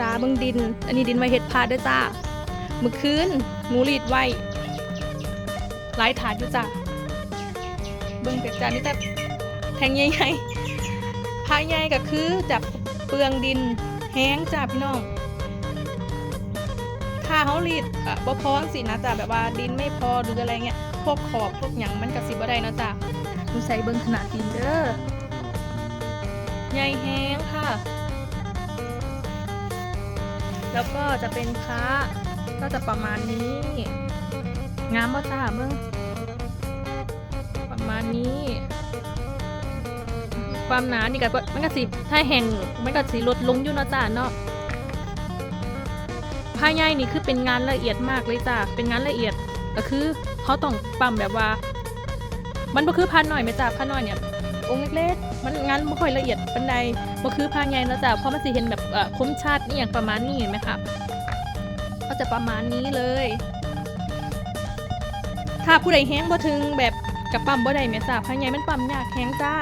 จ้าเบิ่งดิน อันนี้ดินไว้เฮ็ดพาดด้วยจ้าเมื่อคืนหนูรีดไว้หลายถาดอยู่จ้าเบิ่งเป็ดจ้านี่แต่แทงใหญ่ๆพาใหญ่ก็คือจับเปลืองดินแห้งจ้าพี่น้องถ้าเขารีดอะบ่พอสินะจ้ะแบบว่าดินไม่พอหรืออะไรเงี้ยพวกขอบพวกหยังมันกระสิบ่ได้นะจ้ะดูใส่เบิ่งขนาดดินเด้อใหญ่แห้งค่ะ แล้วก็จะเป็นค้าก็จะประมาณนี้ งามบ่จ้าเบิ่งประมาณนี้ ความหนานี่ก็มันก็สิถ้าแห้งมันก็สิลดลงอยู่เนาะจ้าเนาะผ้าใยนี่คือเป็นงานละเอียดมากเลยจ้ะเป็นงานละเอียดก็คือเขาต้องปั๊มแบบว่า มันบ่คือผ้าหน่อยไหมจ้ะผ้าหน่อยเนี่ย องค์เล็กๆ มันงั้นบ่ค่อยละเอียดปานใดบ่คือพาใยแล้วจ้ะเพราะมันสิเห็นแบบเอ่อคมชัดนี่อย่างประมาณนี้เห็นไหมคะก็จะประมาณนี้เลย ถ้าผู้ใดแห้งบ่ถึงแบบกับปั๊มบ่ได้แม่จ้ะพาใยมันปั๊มยากแห้งจ้า